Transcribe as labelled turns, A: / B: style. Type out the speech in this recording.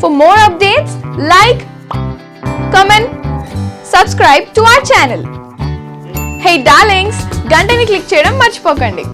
A: For more updates, like, comment, subscribe to our channel hey darlings గంటని click చేయడం మర్చిపోకండి